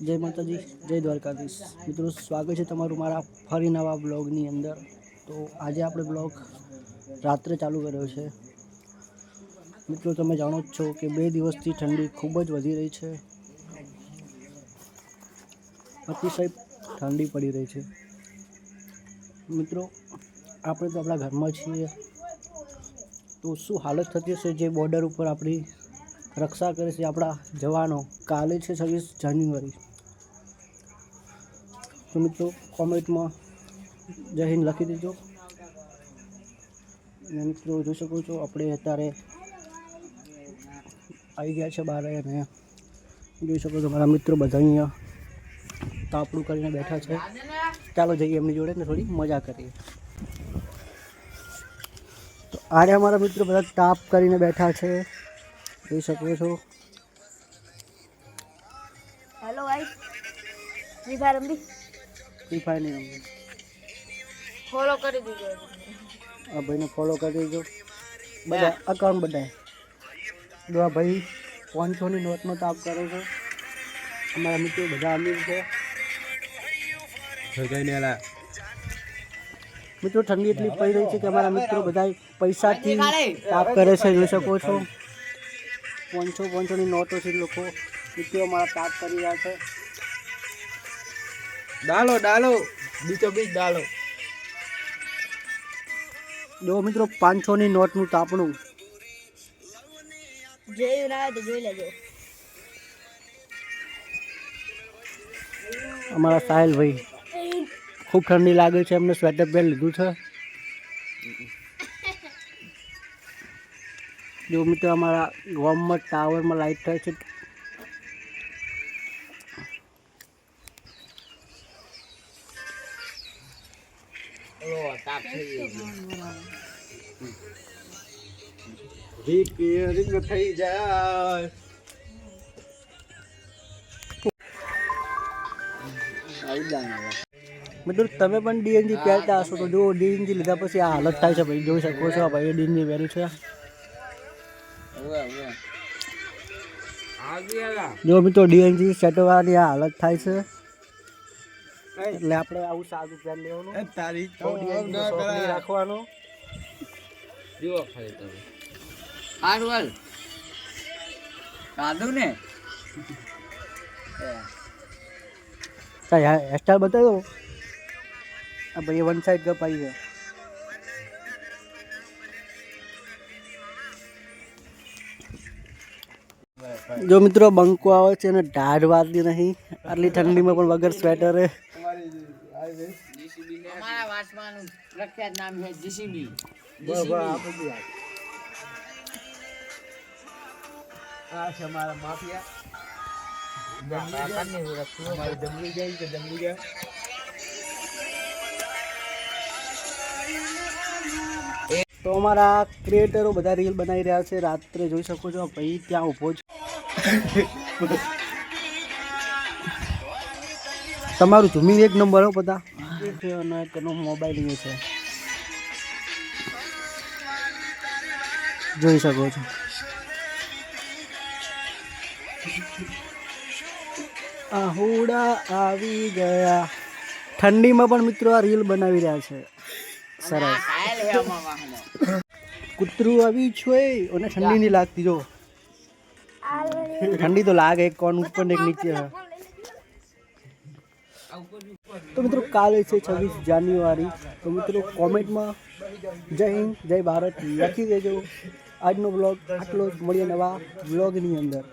જય માતાજી, જય દ્વારકાધીશ. મિત્રો, સ્વાગત છે તમારું મારા ફરી નવા બ્લોગની અંદર. તો આજે આપણે બ્લોગ રાત્રે ચાલુ કર્યો છે. મિત્રો, તમે જાણો જ છો કે બે દિવસથી ઠંડી ખૂબ જ વધી રહી છે. અતિશય ઠંડી પડી રહી છે. મિત્રો, આપણે તો આપણા ઘરમાં છીએ. તો શું હાલત થતી હશે જે બોર્ડર ઉપર આપણી રક્ષા કરે છે આપણા જવાનો. કાલે છે છવ્વીસ જાન્યુઆરી. તો મિત્રો, કોમેન્ટમાં જય હિન્દ લખી દેજો. અને મિત્રો, જોઈ શકો છો, આપણે અત્યારે આવી ગયા છે બહાર અને જોઈ શકો છો મારા મિત્રો બધા અહીંયા તાપડું કરીને બેઠા છે. ચાલો જઈએ એમની જોડે ને થોડી મજા કરીએ. તો આર્યા અમારા મિત્રો બધા તાપ કરીને બેઠા છે. જોઈ શકો છો. હેલો ભાઈ ફ્રી ફાયર રમવી? ફ્રી ફાયર નહીં રમવું. ફોલો કરી દીધો આ ભાઈને ફોલો કરી દેજો. બધા અકાઉન્ટ બધાય જો આ ભાઈ પાંચસોની નોટનો તાપ કરે છે. અમારા મિત્રો બધા અમીર છે. મિત્રો ઠંડી એટલી પડી રહી છે કે અમારા મિત્રો બધા પૈસાથી તાપ કરે છે જોઈ શકો છો. પાંચસો પાંચસોની નોટો છે લોકો મિત્રો અમારા તાપ કરી રહ્યા છે. ડાલો ડાલો બીચો બીજ ડાલો. જો મિત્રો પાંચસોની નોટનું તાપણું. જોયું ના તો જોઈ લેજો. અમારા સાહેલભાઈ ખૂબ ઠંડી લાગે છે એમને સ્વેટર પહેર લીધું છે. જો મિત્રો અમારા ગામમાં ટાવરમાં લાઈટ થાય છે. થઈ જાય. મિત્રો તમે પણ ડીએનજી પહેરતા હશો તો જો ડીએનજી લીધા પછી આ હાલત થાય છે ભાઈ. જોઈ શકો છો ભાઈ ડીએનજી પહેર્યું છે. જો મિત્રો ડીએનજી સેટવાની આ હાલત થાય છે. એટલે આપણે આવું સાદું ધ્યાન લેવાનું. તારી રાખવાનું. જુઓ ખાલી તમે. હારું હાલ. કાધું ને. હેરસ્ટાઈલ બતાવ્યો? આ ભાઈ વન સાઈડ કપાઈ છે. જો મિત્રો બંકો આવે છે અને ઢાઢ વાતી નહીં આટલી ઠંડીમાં પણ વગર સ્વેટરે તો અમારા ક્રિએટરો બધા રીલ બનાવી રહ્યા છે. રાત્રે જોઈ શકો છો ભાઈ ત્યાં ઊભો છે. તમારું ઝૂમિંગ એક નંબર હો બધા. તેનો મોબાઈલ એ છે જોઈ શકો છો. આહુડા આવી ગયા. ઠંડીમાં પણ મિત્રો આ રીલ બનાવી રહ્યા છે. સરસ. કૂતરું આવી છે અને ઠંડી નહીં લાગતી જો. ઠંડી તો લાગે, એક કોણ ઉપર ને નીચે. તો મિત્રો કાલે છે છવ્વીસ જાન્યુઆરી. તો મિત્રો કોમેન્ટમાં જય હિન્દ, જય ભારત લખી દેજો. આજનો બ્લોગ આટલો જ. મળીએ નવા બ્લોગની અંદર.